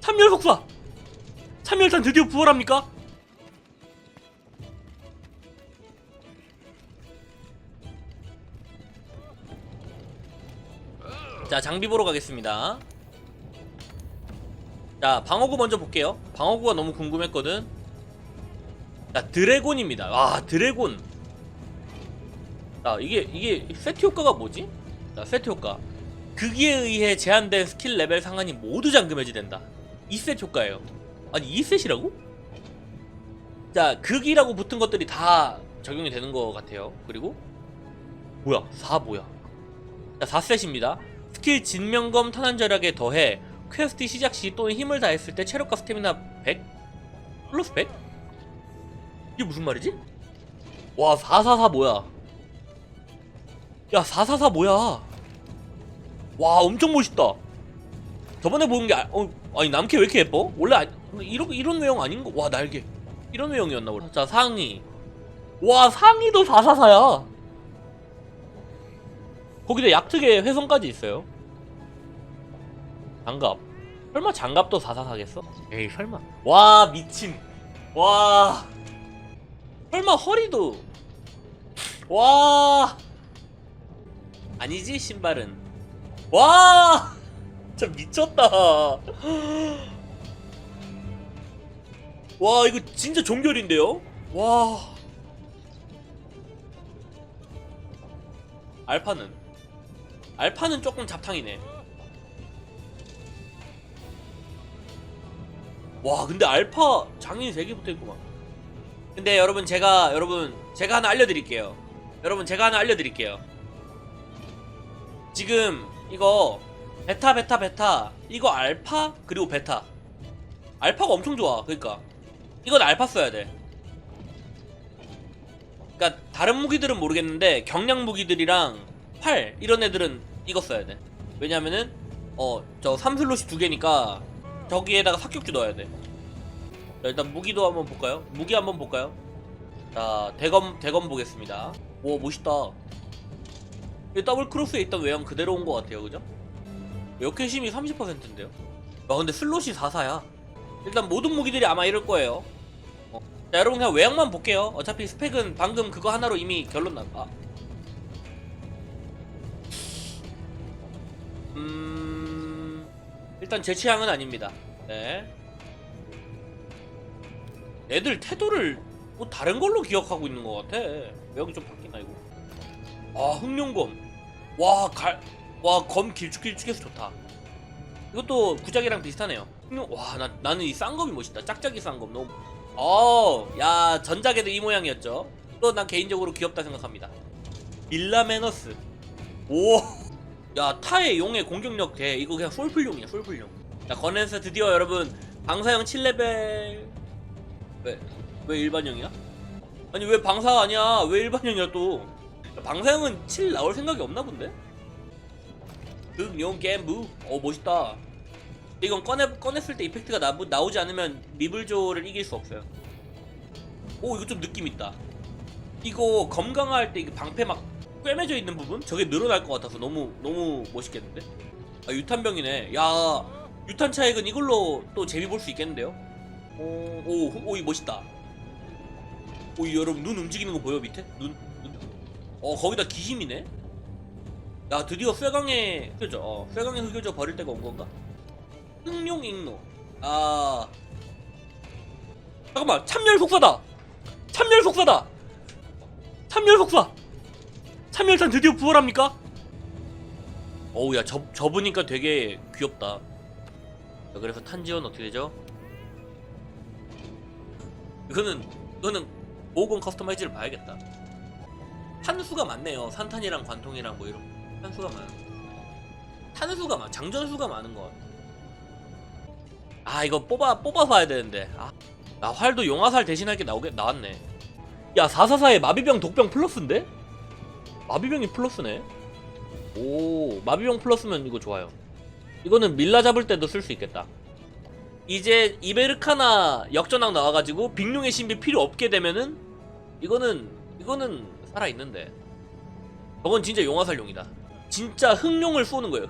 참멸 속사! 참멸탄 드디어 부활합니까? 자 장비 보러 가겠습니다. 자 방어구 먼저 볼게요. 방어구가 너무 궁금했거든. 자 드래곤입니다. 와 드래곤. 자 이게 이게 세트 효과가 뭐지? 자 세트 효과. 극에 의해 제한된 스킬 레벨 상한이 모두 잠금 해제된다 2셋 효과예요 아니 2셋이라고? 자 극이라고 붙은 것들이 다 적용이 되는 것 같아요 그리고 뭐야 4 뭐야 자 4셋입니다 스킬 진명검 탄환절약에 더해 퀘스트 시작 시 또는 힘을 다했을 때 체력과 스태미나 100? 플러스 100? 이게 무슨 말이지? 와 444 뭐야 야 444 뭐야 와 엄청 멋있다 저번에 본게 아, 어, 아니 남캐 왜 이렇게 예뻐? 원래 아, 이런 이런 외형 아닌 거? 와 날개. 이런 외형이었나 원래 자 상의. 와 상의도 444야. 거기다 약특에 회선까지 있어요. 장갑. 설마 장갑도 444겠어? 에이 설마. 와 미친. 와. 설마 허리도. 와. 아니지 신발은. 와 진짜 미쳤다. 와 이거 진짜 종결인데요? 와. 알파는? 알파는 조금 잡탕이네. 와 근데 알파 장인이 3개 붙어있구만. 근데 여러분 제가 여러분 제가 하나 알려드릴게요. 여러분 제가 하나 알려드릴게요. 지금 이거 베타 베타 베타. 이거 알파? 그리고 베타. 알파가 엄청 좋아 그러니까. 이건 알파 써야 돼. 그러니까 다른 무기들은 모르겠는데 경량 무기들이랑 활 이런 애들은 이거 써야 돼. 왜냐면은 어 저 3슬롯이 두 개니까 저기에다가 사격주 넣어야 돼. 자, 일단 무기도 한번 볼까요? 무기 한번 볼까요? 자 대검 대검 보겠습니다. 오 멋있다. 이 더블 크로스에 있던 외형 그대로 온 것 같아요, 그죠? 역회심이 30%인데요. 와 근데 슬롯이 4사야. 일단 모든 무기들이 아마 이럴 거예요. 어. 자 여러분 그냥 외형만 볼게요. 어차피 스펙은 방금 그거 하나로 이미 결론 나. 아. 음 일단 제 취향은 아닙니다. 네. 애들 태도를 뭐 다른 걸로 기억하고 있는 것 같아. 외형이 좀 바뀌나 이거. 아 흑룡검 와 갈 와 검 길쭉길쭉해서 좋다. 이것도 구작이랑 비슷하네요. 흑룡 와나 나는 이 쌍검이 멋있다. 짝짝이 쌍검 너무 어야 전작에도 이 모양이었죠? 이거 난 개인적으로 귀엽다 생각합니다. 밀라메너스. 오야 타의 용의 공격력 대 이거 그냥 솔플용이야 솔플용 자 건에서 드디어 여러분 방사형 7레벨. 왜 왜 일반형이야? 아니 왜 방사 아니야? 왜 일반형이야 또? 방사형은 7 나올 생각이 없나 본데? 극용 겜부 어 멋있다 이건 꺼내, 꺼냈을 때 이펙트가 나, 나오지 않으면 미블조를 이길 수 없어요 오 이거 좀 느낌 있다 이거 검강화할 때 방패 막 꿰매져 있는 부분? 저게 늘어날 것 같아서 너무 너무 멋있겠는데? 아 유탄병이네 야 유탄 차액은 이걸로 또 재미 볼 수 있겠는데요? 오, 오, 오, 이 멋있다. 오, 이 여러분 눈 움직이는 거 보여 밑에? 눈, 눈. 어, 거기다 기힘이네. 야, 드디어 쇠강에 흑여져. 어, 쇠강에 흑여져 버릴 때가 온 건가? 흑룡 익노. 아, 잠깐만, 참멸 속사다. 참멸 속사다. 참멸 속사. 참멸탄 드디어 부활합니까? 어우, 야, 접 접으니까 되게 귀엽다. 자, 그래서 탄지원 어떻게 되죠? 이거는 이거는 모건 커스터마이즈를 봐야겠다. 탄수가 많네요. 산탄이랑 관통이랑 뭐 이런 탄수가 많아. 탄수가 많, 장전수가 많은 것 같아. 아 이거 뽑아 뽑아 봐야 되는데. 아, 나 활도 용화살 대신할 게 나오게 나왔네. 야 444에 마비병 독병 플러스인데? 마비병이 플러스네. 오 마비병 플러스면 이거 좋아요. 이거는 밀라 잡을 때도 쓸 수 있겠다. 이제 이베르카나 역전왕 나와가지고 빅룡의 신비 필요 없게 되면은 이거는 이거는 살아 있는데 저건 진짜 용화살용이다. 진짜 흑룡을 쏘는 거예요.